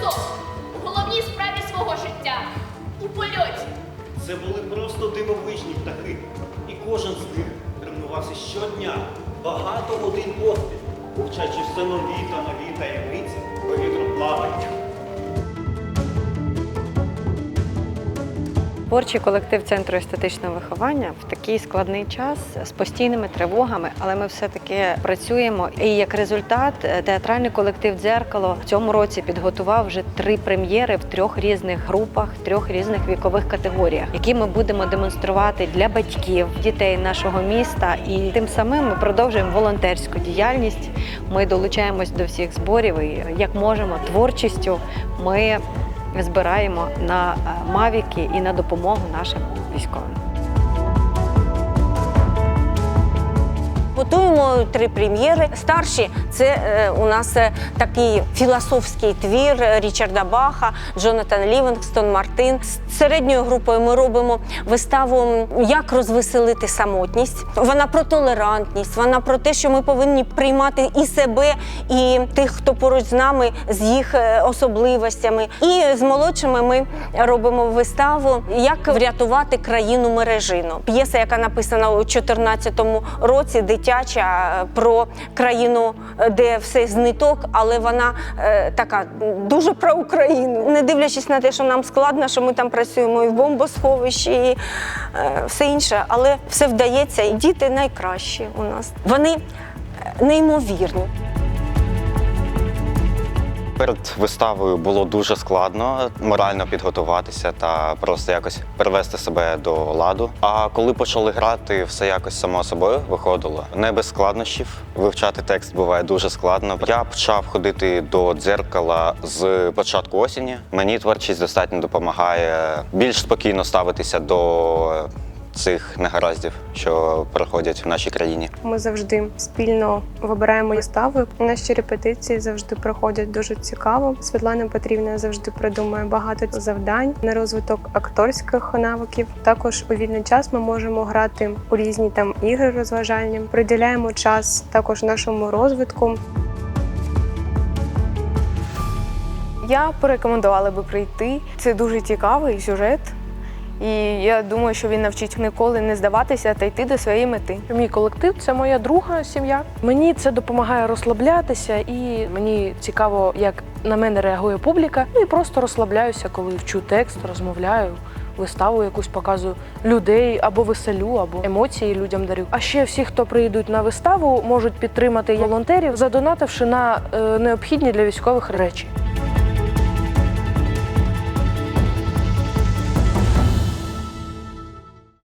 високо у головній справі свого життя у польоті. Це були просто дивовижні птахи, і кожен з них тренувався щодня багато годин поспіль, повчаючи все нові та нові таємниці повітроплавання. Творчий колектив центру естетичного виховання в такий складний час з постійними тривогами, але ми все-таки працюємо. І як результат, е, театральний колектив Дзеркало в цьому році підготував вже три прем'єри в трьох різних групах, трьох різних вікових категоріях, які ми будемо демонструвати для батьків, дітей нашого міста. І тим самим ми продовжуємо волонтерську діяльність. Ми долучаємось до всіх зборів і як можемо творчістю. Ми збираємо на е, мавіки і на допомогу нашим військовим. Готуємо три прем'єри. Старші це е, у нас е, такий філософський твір Річарда Баха, Джонатан Лівінгстон, Мартин. З середньою групою ми робимо виставу Як розвеселити самотність. Вона про толерантність, вона про те, що ми повинні приймати і себе, і тих, хто поруч з нами, з їх е, особливостями. І з молодшими ми робимо виставу Як врятувати країну мережину. П'єса, яка написана у 2014 році, дитяча е, про країну, е, де все з ниток, але вона е, така дуже про Україну. Не дивлячись на те, що нам складно, що ми там працюємо і в бомбосховищі, і все інше, але все вдається, і діти найкращі у нас. Вони неймовірні. Перед виставою було дуже складно морально підготуватися та просто якось привести себе до ладу. А коли почали грати, все якось само собою виходило. Не без складнощів. Вивчати текст буває дуже складно. Я почав ходити до дзеркала з початку осені. Мені творчість достатньо допомагає більш спокійно ставитися до цих негараздів, що проходять в нашій країні. Ми завжди спільно вибираємо вистави. Наші репетиції завжди проходять дуже цікаво. Світлана Петрівна завжди придумує багато завдань на розвиток акторських навиків. Також у вільний час ми можемо грати у різні там ігри розважальні. Приділяємо час також нашому розвитку. Я порекомендувала би прийти. Це дуже цікавий сюжет. І я думаю, що він навчить ніколи не здаватися та йти до своєї мети. Мій колектив це моя друга сім'я. Мені це допомагає розслаблятися, і мені цікаво, як на мене реагує публіка. Ну і просто розслабляюся, коли вчу текст, розмовляю. Виставу якусь показую людей або веселю, або емоції людям дарю. А ще всі, хто приїдуть на виставу, можуть підтримати волонтерів, задонативши на е, необхідні для військових речі.